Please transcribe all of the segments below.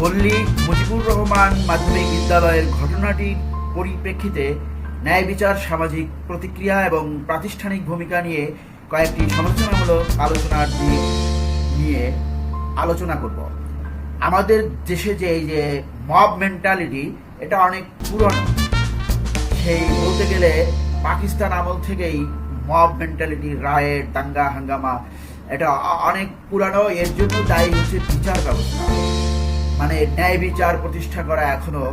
পল্লী মুজিবুর রহমান মাধ্যমিক বিদ্যালয়ের ঘটনাটির পরিপ্রেক্ষিতে ন্যায় বিচার, সামাজিক প্রতিক্রিয়া এবং প্রাতিষ্ঠানিক ভূমিকা নিয়ে কয়েকটি সমালোচনামূলক আলোচনার দিক নিয়ে আলোচনা করব। আমাদের দেশে যে এই যে মব মেন্টালিটি এটা অনেক পুরনো। সেই বলতে গেলে পাকিস্তান আমল থেকেই মব মেন্টালিটি রায়ের দাঙ্গা, হাঙ্গামা, এটা অনেক পুরানো। এর জন্য দায়ী হচ্ছে বিচার ব্যবস্থা। মানে ন্যায় বিচার প্রতিষ্ঠা করা এখনও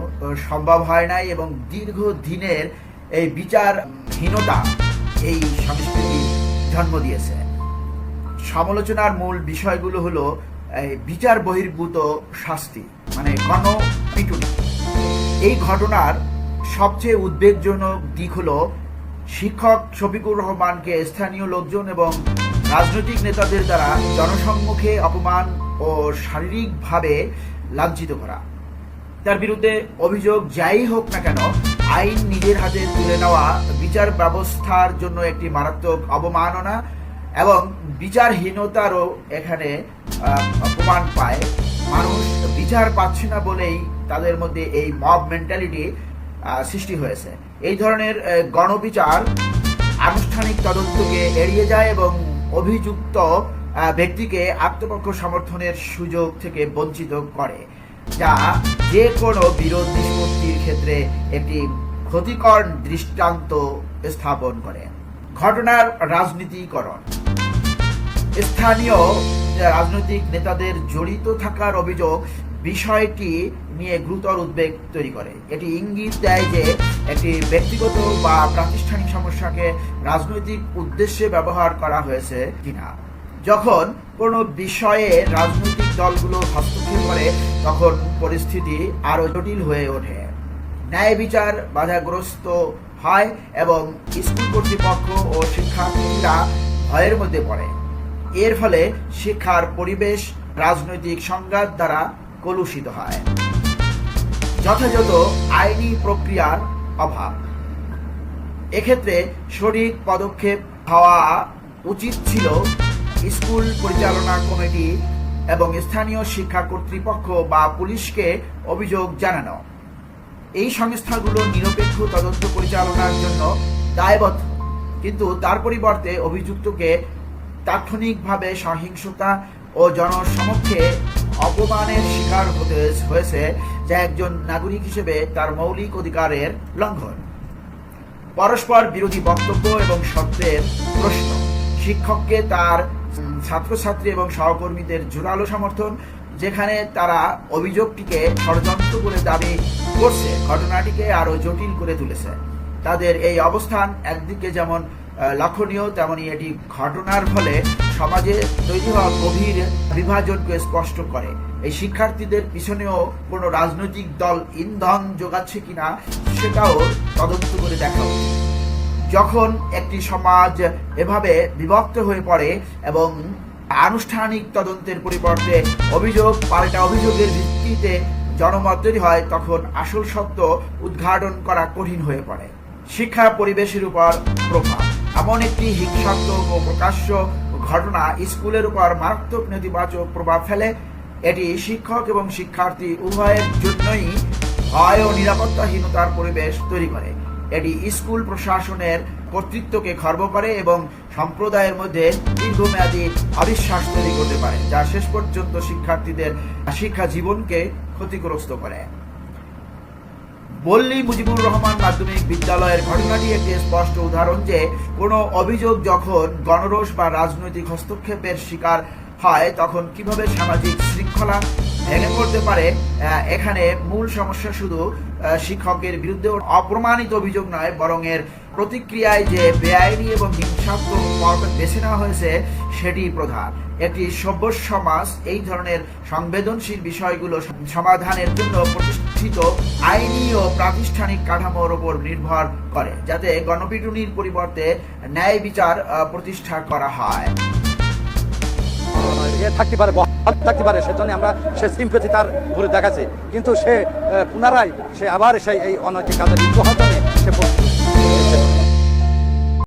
সম্ভব হয় নাই এবং দীর্ঘ দিনের এই বিচারহীনতা এই সংস্কৃতি জন্ম দিয়েছে। সমালোচনার মূল বিষয়গুলো হলো বিচার বহির্ভূত শাস্তি মানে গণপিটুনি। এই ঘটনার সবচেয়ে উদ্বেগজনক দিক হলো, শিক্ষক শফিকুর রহমানকে স্থানীয় লোকজন এবং রাজনৈতিক নেতাদের দ্বারা জনসম্মুখে অপমান ও শারীরিকভাবে লাঞ্ছিত করা। তার বিরুদ্ধে অভিযোগ যাই হোক না কেন, আইন নিজের হাতে তুলে নেওয়া বিচার ব্যবস্থার জন্য একটি মারাত্মক অবমাননা এবং বিচারহীনতারও এখানে প্রমাণ পায়। মানুষ বিচার পাচ্ছে না বলেই তাদের মধ্যে এই মব মেন্টালিটি সৃষ্টি হয়েছে। এই ধরনের গণবিচার আনুষ্ঠানিক তদন্তকে এড়িয়ে যায় এবং অভিযুক্ত ব্যক্তিকে আত্মপক্ষ সমর্থনের সুযোগ থেকে বঞ্চিত করে, যা যে কোনো বিরোধ নিষ্পত্তির ক্ষেত্রে একটি ক্ষতিকর দৃষ্টান্ত স্থাপন করে। ঘটনার রাজনীতিকরণ। স্থানীয় রাজনৈতিক নেতাদের জড়িত থাকার অভিযোগ বিষয়টি নিয়ে গুরুতর উদ্বেগ তৈরি করে। এটি ইঙ্গিত দেয় যে একটি ব্যক্তিগত বা প্রাতিষ্ঠানিক সমস্যাকে রাজনৈতিক উদ্দেশ্যে ব্যবহার করা হয়েছে কিনা। যখন কোনো বিষয়ে রাজনৈতিক দলগুলো হস্তক্ষেপ করে, তখন পরিস্থিতি আরও জটিল হয়ে ওঠে। ন্যায় বিচার বাধাগ্রস্ত হয় এবং স্কুল কর্তৃপক্ষ ও শিক্ষার্থীরা ভয়ের মধ্যে পড়ে। এর ফলে শিক্ষার পরিবেশ, রাজনৈতিক সংঘাত দ্বারা কলুষিত হয়। যথাযথ আইনি প্রক্রিয়ার অভাব। এক্ষেত্রে সঠিক পদক্ষেপ হওয়া উচিত ছিল স্কুল পরিচালনা কমিটি এবং স্থানীয় শিক্ষা কর্তৃপক্ষ বা পুলিশকে অভিযোগ জানানো। এই সংস্থাগুলো নিরপেক্ষ তদন্ত পরিচালনার জন্য দায়বদ্ধ, কিন্তু তার পরিবর্তে অভিযুক্তকে তাৎক্ষণিকভাবে সহিংসতা ও জনসমক্ষে অপমানের শিকার হতে হয়েছে যা একজন নাগরিক হিসেবে তার মৌলিক অধিকারের লঙ্ঘন। পরস্পর বিরোধী বক্তব্য এবং শব্দের প্রশ্ন। শিক্ষককে তার ছাত্রছাত্রী এবং সহকর্মীদের জোরালো সমর্থন, যেখানে তারা অভিযোগটিকে ষড়যন্ত্র করে দাবি করছে। ঘটনাটিকে আরও জটিল করে তুলেছে। তাদের এই অবস্থান একদিকে যেমন লক্ষণীয়, তেমনি এটি ঘটনার ফলে সমাজে তৈরি হওয়া গভীর বিভাজনকে স্পষ্ট করে। এই শিক্ষার্থীদের পিছনেও কোনো রাজনৈতিক দল ইন্ধন যোগাচ্ছে কিনা, সেটাও তদন্ত করে দেখা উচিত। যখন একটি সমাজ এভাবে বিভক্ত হয়ে পড়ে এবং আনুষ্ঠানিক তদন্তের পরিবর্তে অভিযোগ, পাল্টা অভিযোগের ভিত্তিতে জনমত তৈরি হয়, তখন আসল সত্য উদ্ঘাটন করা কঠিন হয়ে পড়ে। শিক্ষা পরিবেশের উপর প্রভাব। এমন একটি হিংসাত্মক ও প্রকাশ্য ঘটনা স্কুলের উপর মারাত্মক নেতিবাচক প্রভাব ফেলে। এটি শিক্ষক এবং শিক্ষার্থী উভয়ের জন্যই ভয় ও নিরাপত্তাহীনতার পরিবেশ তৈরি করে। এটি স্কুল প্রশাসনের কর্তৃত্বকে খর্ব করে এবং সম্প্রদায়ের মধ্যে দীর্ঘমেয়াদী অবিশ্বাস তৈরি করতে পারে, যা শেষ পর্যন্ত শিক্ষার্থীদের শিক্ষা জীবনকে ক্ষতিগ্রস্ত করে। বল্লী মুজিবুর রহমান মাধ্যমিক বিদ্যালয়ের ঘটনাটি একটি স্পষ্ট উদাহরণ যে, কোনো অভিযোগ যখন গণরোষ বা রাজনৈতিক হস্তক্ষেপের শিকার হয়, তখন কীভাবে সামাজিক শৃঙ্খলা ভেঙে পড়তে পারে এখানে মূল সমস্যা শুধু শিক্ষকের বিরুদ্ধে অপ্রমাণিত অভিযোগ নয়, বরং এর প্রতিক্রিয়ায় যে বেআইনি এবং হিংসাত্মক বেছে নেওয়া হয়েছে, সেটি প্রধান। একটি সভ্য সমাজ এই ধরনের সংবেদনশীল বিষয়গুলো সমাধানের জন্য প্রতিষ্ঠিত আইনি ও প্রাতিষ্ঠানিক কাঠামোর উপর নির্ভর করে, যাতে গণপিটুনির পরিবর্তে ন্যায় বিচার প্রতিষ্ঠা করা হয়। থাকতে পারে থাকতে পারে, সেজন্য আমরা সে সিম্পেথি তার ঘুরে দেখাচ্ছি। কিন্তু সে পুনরায় সে আবার সেই এই অনৈতিক কাজে লিপ্ত হওয়ার